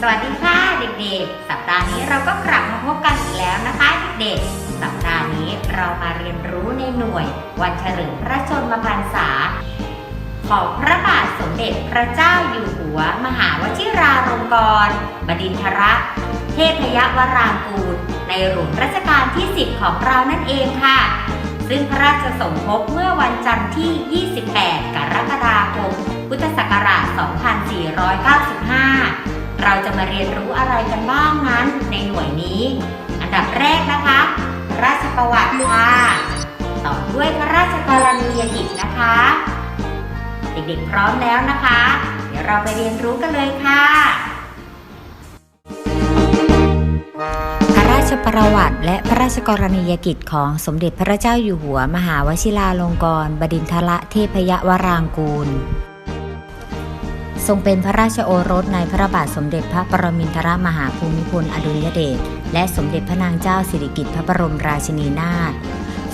สวัสดีค่ะเด็กๆ สัปดาห์นี้เราก็กลับมาพบกันอีกแล้วนะคะเด็กๆ สัปดาห์นี้เรามาเรียนรู้ในหน่วย วันเฉลิมพระชนมพรรษา ของพระบาทสมเด็จพระเจ้าอยู่หัว มหาวชิราลงกรณบดินทรเทพยวรางกูล ในหลวงรัชกาลที่ 10 ของเรานั่นเองค่ะ ซึ่งพระราชสมภพเมื่อวันจันทร์ที่ 28 กรกฎาคม พุทธศักราช 2495 เราจะมาเรียนรู้อะไรกันบ้างนั้นในหน่วยนี้ อันดับแรกนะคะ ราชประวัติค่ะต่อด้วยพระราชกรณียกิจนะคะ เด็กๆพร้อมแล้วนะคะ เดี๋ยวเราไปเรียนรู้กันเลยค่ะ พระราชประวัติและพระราชกรณียกิจของสมเด็จพระเจ้าอยู่หัวมหาวชิราลงกรณบดินทรเทพยวรางกูล ทรงเป็นพระราชโอรสในพระบาทสมเด็จพระปรมินทรมหาภูมิพลอดุลยเดชและสมเด็จพระนางเจ้าสิริกิติ์พระบรมราชินีนาถ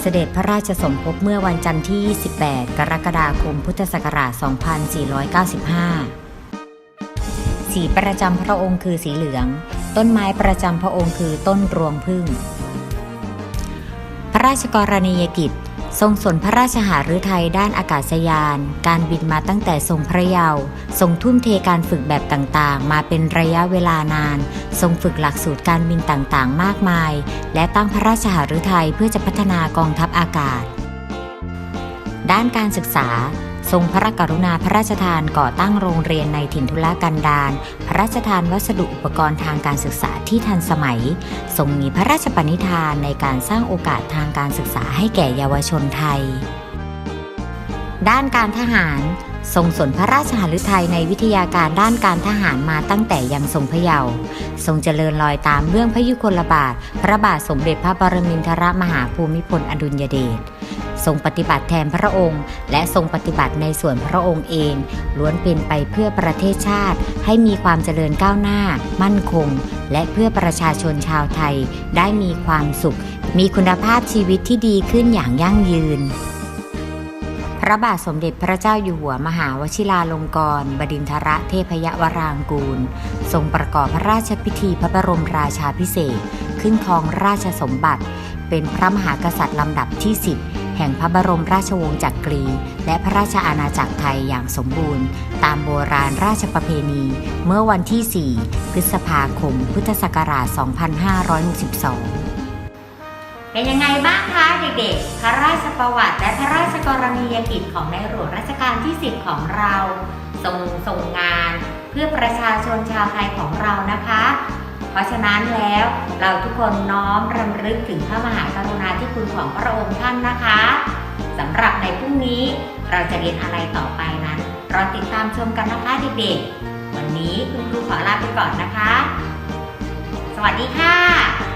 เสด็จพระราชสมภพเมื่อวันจันทร์ที่28กรกฎาคมพุทธศักราช 2495 สีประจำพระองค์คือสีเหลือง ต้นไม้ประจำพระองค์คือต้นรวงพึ่ง พระราชกรณียกิจ ทรงสนพระราชหฤทัยด้านอากาศยาน การบินมาตั้งแต่ทรงพระเยาว์ทรงทุ่มเทการฝึกแบบต่างๆ มาเป็นระยะเวลานาน ทรงฝึกหลักสูตรการบินต่างๆ มากมาย และตั้งพระราชหฤทัยเพื่อจะพัฒนากองทัพอากาศ ด้านการศึกษา ทรงพระกรุณาพระราชทานก่อตั้งโรงเรียนในถิ่นทุรกันดารพระราชทานวัสดุอุปกรณ์ทางการศึกษาที่ทันสมัย ทรงมีพระราชปณิธานในการสร้างโอกาสทางการศึกษาให้แก่เยาวชนไทย ด้านการทหารทรงสนพระราชหฤทัยในวิทยาการด้านการทหารมาตั้งแต่ยังทรงพระเยาว์ทรงเจริญรอยตามเบื้องพระยุคลบาท พระบาทสมเด็จพระปรมินทรมหาภูมิพลอดุลยเดช ทรงปฏิบัติแทนพระองค์ และทรงปฏิบัติในส่วนพระองค์เอง ล้วนเป็นไปเพื่อประเทศชาติ ให้มีความเจริญก้าวหน้า มั่นคง และเพื่อประชาชนชาวไทย ได้มีความสุข มีคุณภาพชีวิตที่ดีขึ้นอย่างยั่งยืนพระบาทสมเด็จพระเจ้าอยู่หัวมหาวชิราลงกรณบดินทรเทพยวรางกูล ทรงประกอบพระราชพิธีพระบรมราชาพิเศษ ขึ้นครองราชสมบัติ เป็นพระมหากษัตริย์ลำดับที่10 แห่งพระบรมราชวงศ์จักรี และพระราชอาณาจักรไทยอย่างสมบูรณ์ ตามโบราณราชประเพณี เมื่อวันที่ 4 พฤษภาคม พุทธศักราช 2562เป็นยังไงบ้างคะเด็กๆ พระราชประวัติและพระราชกรณียกิจของในหลวงรัชกาลที่ 10 ของเราทรงส่งงานเพื่อประชาชนชาวไทยของเรานะคะ เพราะฉะนั้นแล้วเราทุกคนน้อมรำลึกถึงพระมหากรุณาธิคุณของพระองค์ท่านนะคะสำหรับในพรุ่งนี้เราจะเรียนอะไรต่อไปนั้นรอติดตามชมกันนะคะเด็กๆ วันนี้คุณครูขอลาไปก่อนนะคะ สวัสดีค่ะ